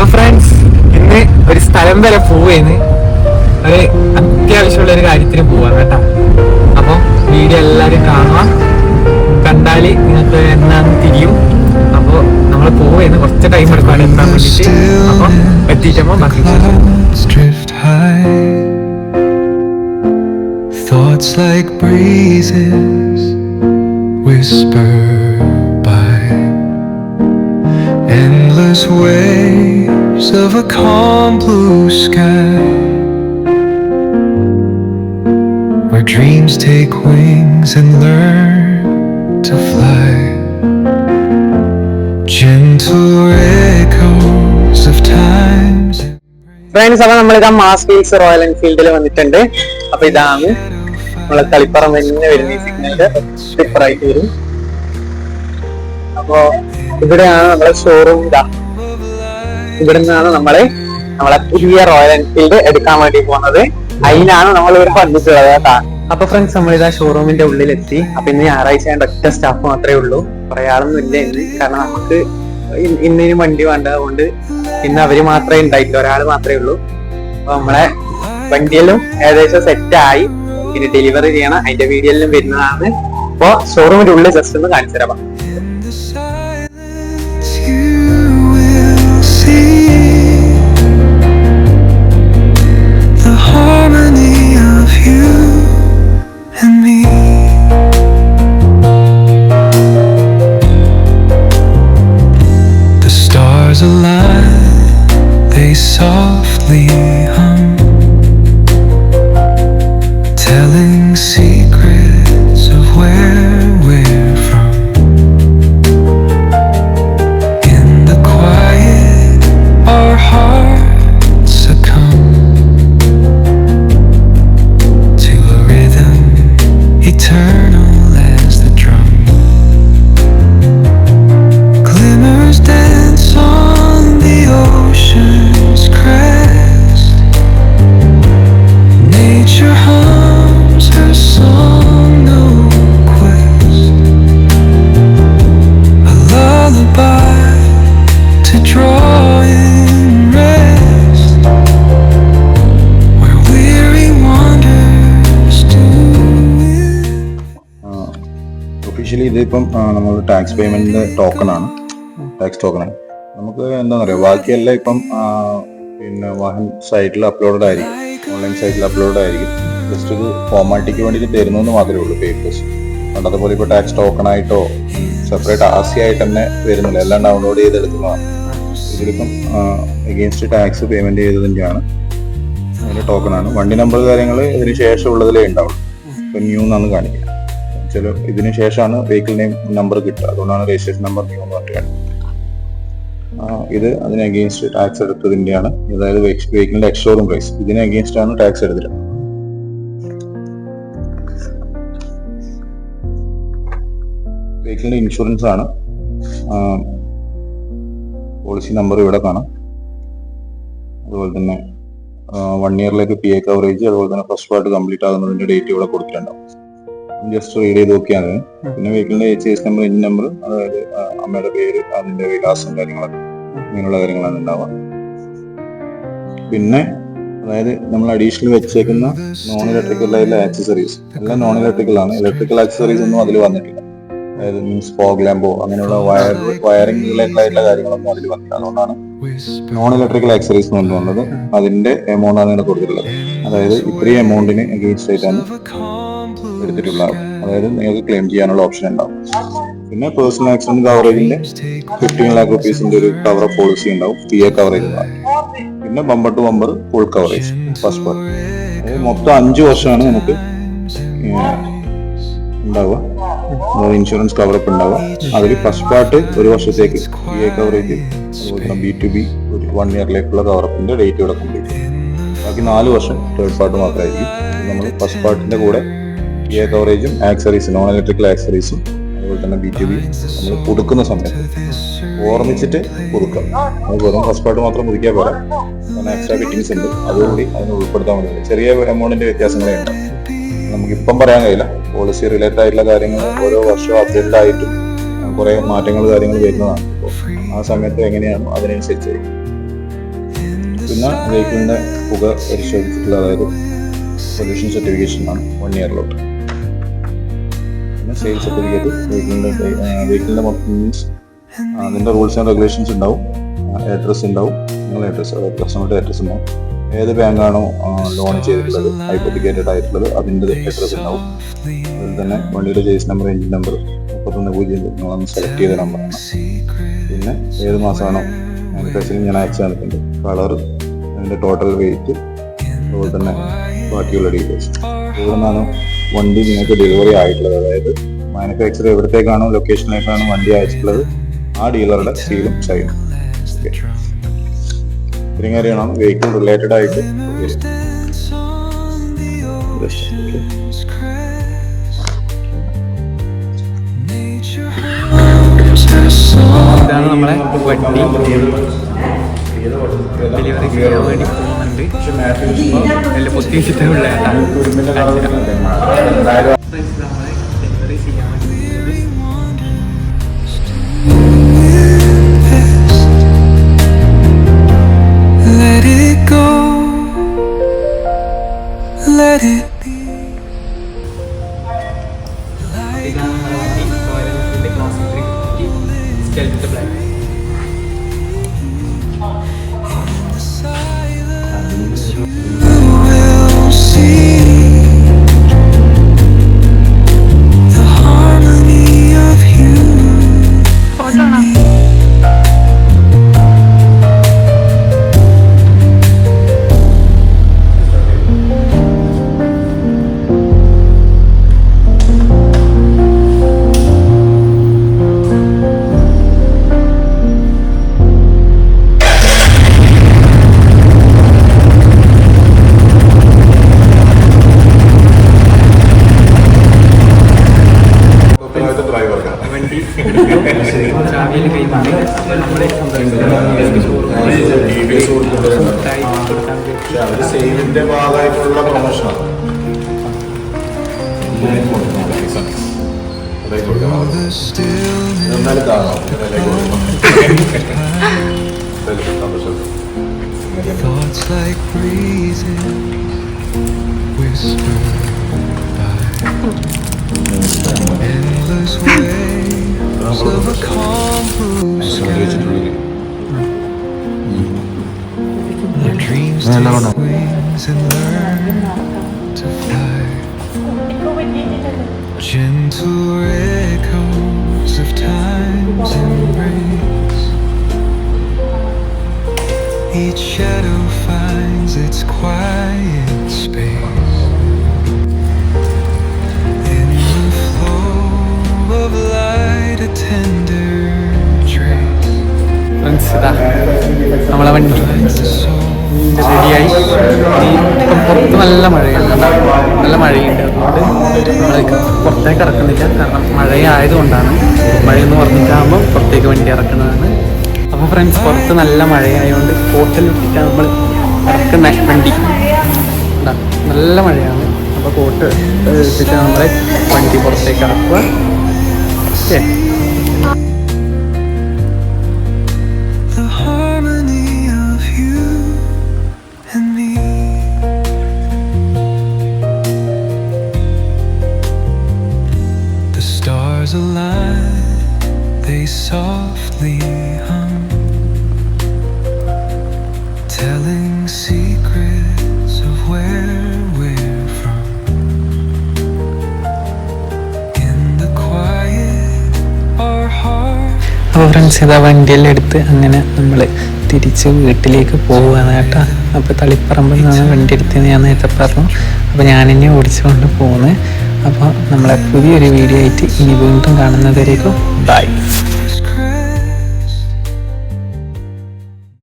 അപ്പൊ ഫ്രണ്ട്സ് ഇന്ന് ഒരു സ്ഥലം വരെ പോവേന്ന് ഒരു അത്യാവശ്യമുള്ള ഒരു കാര്യത്തിന് പോവാണ് കേട്ടാ. അപ്പൊ വീഡിയോ എല്ലാരും കാണുക. കണ്ടാൽ നിങ്ങൾക്ക് എന്നാന്ന് തിരിയും. അപ്പൊ നമ്മൾ പോവേന്ന് കുറച്ച് ടൈം എടുക്കാണ് എത്താൻ വേണ്ടിട്ട്. അപ്പൊ. Thoughts like breezes whisper. Endless waves of a calm blue sky. Where dreams take wings and learn to fly. Gentle echoes of times. Friends അപ്പൊ നമ്മളിതാ മാസ് ഫീൽസ് റോയൽ എൻഫീൽഡിൽ വന്നിട്ടുണ്ട് അപ്പൊ ഇതാണ് നമ്മളെ കളിപ്പറം തന്നെ വരുന്ന ഈ സിഗ്നലിന്റെ ടിപ്പറായിട്ട് വരും അപ്പോ ഇവിടെയാണ് നമ്മളെ ഷോറൂം ഇതാ ഇവിടെ നിന്നാണ് നമ്മൾ നമ്മളെ പുതിയ റോയൽ എൻഫീൽഡ് എടുക്കാൻ വേണ്ടി പോകുന്നത് അതിനാണ് നമ്മൾ ഇവിടെ വന്നിട്ടുള്ളത് കേട്ടാ. അപ്പൊ ഫ്രണ്ട്സ് നമ്മൾ ഇതാ ഷോറൂമിന്റെ ഉള്ളിലെത്തി. അപ്പൊ ഇന്ന് ഞായറാഴ്ച ഞാൻ ഒറ്റ സ്റ്റാഫ് മാത്രമേ ഉള്ളൂ. കുറെ ആളൊന്നും ഇല്ല ഇന്ന്. കാരണം നമുക്ക് ഇന്നിനും വണ്ടി വേണ്ട അതുകൊണ്ട് ഇന്ന് അവർ മാത്രമേ ഉണ്ടായിട്ടില്ല ഒരാൾ മാത്രമേ ഉള്ളൂ. അപ്പൊ നമ്മളെ വണ്ടിയെല്ലാം ഏകദേശം സെറ്റ് ആയി. ഇനി ഡെലിവറി ചെയ്യണം. അതിന്റെ വീഡിയോയിലും വരുന്നതാണ്. അപ്പൊ ഷോറൂമിന്റെ ഉള്ളിൽ ജസ്റ്റ് ഒന്ന് കാണിച്ചു തരാം. Telling secrets of where ഇതിപ്പം നമ്മൾ ടാക്സ് പേയ്മെന്റിന്റെ ടോക്കൺ ആണ്. ടാക്സ് ടോക്കൺ ആണ്. നമുക്ക് എന്താ പറയുക ബാക്കിയെല്ലാം ഇപ്പം പിന്നെ വാഹൻ സൈറ്റിൽ അപ്ലോഡ് ആയിരിക്കും. ഓൺലൈൻ സൈറ്റിൽ അപ്ലോഡ് ആയിരിക്കും. ജസ്റ്റ് ഇത് ഫോർമാലിറ്റിക്ക് വേണ്ടിയിട്ട് തരുന്നു എന്ന് മാത്രമേ ഉള്ളൂ പേപ്പേഴ്സ് പണ്ടത്തെ പോലെ ഇപ്പോൾ ടാക്സ് ടോക്കൺ ആയിട്ടോ സെപ്പറേറ്റ് ആർ സി ആയിട്ട് തന്നെ വരുന്നില്ല. എല്ലാം ഡൗൺലോഡ് ചെയ്തെടുക്കുന്നതാണ്. ഇതിലിപ്പം എഗെയിൻസ്റ്റ് ടാക്സ് പേയ്മെന്റ് ചെയ്തതിന്റെയാണ് അതിന്റെ ടോക്കൺ ആണ്. വണ്ടി നമ്പർ കാര്യങ്ങൾ ഇതിന് ശേഷം ഉള്ളതിലേ ഉണ്ടാവുള്ളൂ. ഇപ്പം ന്യൂ എന്നാണ് കാണിക്കുക ചില ഇതിന് ശേഷമാണ് വെഹിക്കിൾ നെയിം നമ്പർ കിട്ടുക. അതുകൊണ്ടാണ് രജിസ്ട്രേഷൻ നമ്പർ ന്യൂ എന്ന് ആ, ഇത് അതിന് അഗെയിൻസ്റ്റ് ടാക്സ് എടുത്തതിന്റെയാണ്. അതായത് വെഹിക്കിളിന്റെ എക്സ്ഷോറും പ്രൈസ് ഇതിന് അഗെയിൻസ്റ്റ് ആണ് ടാക്സ് എടുത്തത് വെഹിക്കിളിന്റെ ഇൻഷുറൻസ് ആണ്. പോളിസി നമ്പർ ഇവിടെ കാണാം. അതുപോലെ തന്നെ വൺ ഇയറിലേക്ക് പി എ കവറേജ് അതുപോലെ തന്നെ ഫസ്റ്റ് പാർട്ട് കംപ്ലീറ്റ് ആകുന്നതിന്റെ ഡേറ്റ് ഇവിടെ കൊടുത്തിട്ടുണ്ടാവും. ജസ്റ്റ് റീഡ് ചെയ്ത് നോക്കിയാൽ മതി പിന്നെ വെഹിക്കിളിന്റെ H S number in number അതായത് അമ്മയുടെ പേര് അതിന്റെ വിലാസം കാര്യങ്ങളൊക്കെ ഇങ്ങനെയുള്ള കാര്യങ്ങളാണ് ഉണ്ടാവുക. പിന്നെ അതായത് നമ്മൾ അഡീഷണൽ വെച്ചേക്കുന്ന നോൺ ഇലക്ട്രിക്കൽ ആയിട്ടുള്ള ആക്സസറീസ് എല്ലാം നോൺ ഇലക്ട്രിക്കൽ ആണ്. ഇലക്ട്രിക്കൽ ആക്സസറീസ് ഒന്നും അതിൽ വന്നിട്ടില്ല. അതായത് മീൻസ് ഫോഗ് ലാമ്പോ അങ്ങനെയുള്ള വയർ വയറിംഗ് റിലേറ്റഡ് ആയിട്ടുള്ള കാര്യങ്ങളൊന്നും അതിൽ വന്നില്ല അതുകൊണ്ടാണ് നോൺ ഇലക്ട്രിക്കൽ ആക്സറീസ് എന്ന് വന്നത് അതിന്റെ എമൗണ്ട് ആണ് കൊടുത്തിട്ടുള്ളത്. അതായത് ഇത്രയും എമൗണ്ടിന് എഗെയിൻസ്റ്റ് ആയിട്ടാണ് എടുത്തിട്ടുള്ളത് അതായത് നിങ്ങൾക്ക് ക്ലെയിം ചെയ്യാനുള്ള ഓപ്ഷൻ ഉണ്ടാവും. പിന്നെ പേഴ്സണൽ ആക്സിഡന്റ് കവറേജിന്റെ ഫിഫ്റ്റീൻ ലാക്ക് റുപ്പീസിന്റെ ഒരു കവർ പോളിസി ഉണ്ടാവും. പി എ കവറേജ് പിന്നെ bumper to bumper full coverage first part മൊത്തം അഞ്ച് വർഷമാണ് നമുക്ക് ഉണ്ടാവുക. ഇൻഷുറൻസ് കവറപ്പ് ഉണ്ടാവുക. അതിൽ ഫസ്റ്റ് പാർട്ട് ഒരു വർഷത്തേക്ക് P A coverage B to B ഒരു വൺ ഇയറിലേക്കുള്ള കവറപ്പിന്റെ ഡേറ്റ് ഇവിടെ കംപ്ലീറ്റ് ബാക്കി നാല് വർഷം തേർഡ് പാർട്ട് മാത്രമായിരിക്കും. നമ്മൾ ഫസ്റ്റ് പാർട്ടിന്റെ കൂടെ പി കവറേജും ആക്സറീസും നോൺ ഇലക്ട്രിക്കൽ ആക്സറീസും അതുപോലെ തന്നെ ബി ടി ബി നമ്മൾ കൊടുക്കുന്ന സമയത്ത് ഓർമ്മിച്ചിട്ട് കൊടുക്കാം. അത് വെറും ഫസ്റ്റ് പാർട്ട് മാത്രം പുതുക്കിയാൽ പോരാ. കാരണം എക്സ്ട്രാ ഫിറ്റിംഗ്സ് ഉണ്ട്. അതുകൂടി അതിനെ ഉൾപ്പെടുത്താൻ വേണ്ടി ചെറിയ എമൗണ്ടിന്റെ വ്യത്യാസങ്ങളേ ഉണ്ട് നമുക്ക് ഇപ്പം പറയാൻ കഴിയില്ല. പോളിസി റിലേറ്റഡ് ആയിട്ടുള്ള കാര്യങ്ങൾ ഓരോ വർഷവും അപ്ഡേറ്റഡ് ആയിട്ടും കുറെ മാറ്റങ്ങൾ കാര്യങ്ങൾ വരുന്നതാണ്. അപ്പോൾ ആ സമയത്ത് എങ്ങനെയാണോ അതിനനുസരിച്ച് പിന്നെ വെഹിക്കിളിന്റെ പുക പരിശോധിച്ചിട്ടുള്ള അതായത് പൊല്യൂഷൻ സർട്ടിഫിക്കേഷൻ ആണ് വൺ ഇയറിലോട്ട് പിന്നെ സെയിൽ സർട്ടിഫിക്കറ്റ് വെഹിക്കിളിന്റെ മൊത്തം മീൻസ് അതിന്റെ റൂൾസ് ആൻഡ് റെഗുലേഷൻസ് ഉണ്ടാവും. അഡ്രസ്സ് ഉണ്ടാവും. നിങ്ങളുടെ അഡ്രസ്സ് കസ്റ്റമറുടെ അഡ്രസ് ഉണ്ടാവും. ഏത് ബാങ്കാണോ ലോൺ ചെയ്തിട്ടുള്ളത് ഹൈപ്പോട്ടിക്കേറ്റഡ് ആയിട്ടുള്ളത് അതിന്റെ അഡ്രസ്സ് ഉണ്ടാവും. അതിൽ തന്നെ വണ്ടിയുടെ ജേസ് നമ്പർ എഞ്ചിൻ നമ്പർ മുപ്പത്തൊന്ന് പൂജ്യം നിങ്ങളൊന്ന് സെലക്ട് ചെയ്ത നമ്പറാണ് പിന്നെ ഏത് മാസമാണോ മാനുഫാക്ചറിങ് ഞാൻ അയച്ചു തന്നിട്ടുണ്ട്. കളർ അതിന്റെ ടോട്ടൽ വെയിറ്റ് അതുപോലെ തന്നെ ബാക്കിയുള്ള ഡീറ്റെയിൽസ് ഇവിടെ നിന്നാണ് വണ്ടി നിങ്ങൾക്ക് ഡെലിവറി ആയിട്ടുള്ളത്. അതായത് മാനുഫാക്ചർ എവിടത്തേക്കാണോ ലൊക്കേഷനിലേക്കാണോ വണ്ടി അയച്ചിട്ടുള്ളത് ആ ഡീലറുടെ സീലും സൈനും ഇത്രയും കാര്യമാണ് വെഹിക്കിൾ റിലേറ്റഡ് ആയിട്ട്. ഇതാണ് നമ്മളെ വണ്ടി. ഡെലിവറി ചെയ്യാൻ വേണ്ടി. പോകുന്നുണ്ട് നല്ല പൊത്തിച്ചിട്ടുള്ള വേണ്ടി സെയിലിന്റെ ഭാഗമായിട്ടുള്ള പ്രൊമോഷനാണ് എന്നാലും സന്തോഷം thoughts like breezing whisper by. Endless waves Hmm. Gentle echoes of time's embrace. Each shadow finds its quiet space. In the flow of light, നമ്മളെ വണ്ടി. റെഡിയായി. ഇപ്പം പുറത്ത് നല്ല മഴയാണ്. നല്ല മഴയുണ്ട്. അതുകൊണ്ട് നമ്മൾ പുറത്തേക്ക് ഇറക്കുന്നില്ല. കാരണം മഴയായതുകൊണ്ടാണ് മഴയെന്ന് പറഞ്ഞിട്ടാകുമ്പോൾ പുറത്തേക്ക് വണ്ടി ഇറക്കുന്നതാണ്. അപ്പോൾ ഫ്രണ്ട്സ് പുറത്ത് നല്ല മഴയായതുകൊണ്ട് കോട്ടിൽ ഇട്ടിട്ടാണ് നമ്മൾ ഇറക്കുന്ന വണ്ടി. നല്ല മഴയാണ്. അപ്പോൾ കോട്ട് ഇട്ടിട്ടാണ് നമ്മൾ വണ്ടി പുറത്തേക്ക് ഇറക്കുക. the harmony of you the stars alive, they softly hum, telling secrets of where we. അപ്പോൾ ഫ്രണ്ട്സ് ഇതാ വണ്ടിയെല്ലാം എടുത്ത് അങ്ങനെ നമ്മൾ തിരിച്ച് വീട്ടിലേക്ക് പോവുകയാണ് കേട്ടോ. അപ്പോൾ തളിപ്പറമ്പിൽ നിന്നാണ് വണ്ടി എടുത്തത് ഞാൻ നേരത്തെ പറഞ്ഞു. അപ്പോൾ ഞാനിനെ ഓടിച്ചുകൊണ്ട് പോകുന്നത് അപ്പോൾ നമ്മളെ പുതിയൊരു വീഡിയോ ആയിട്ട് ഇനി വീണ്ടും കാണുന്നവരേക്കും ബൈ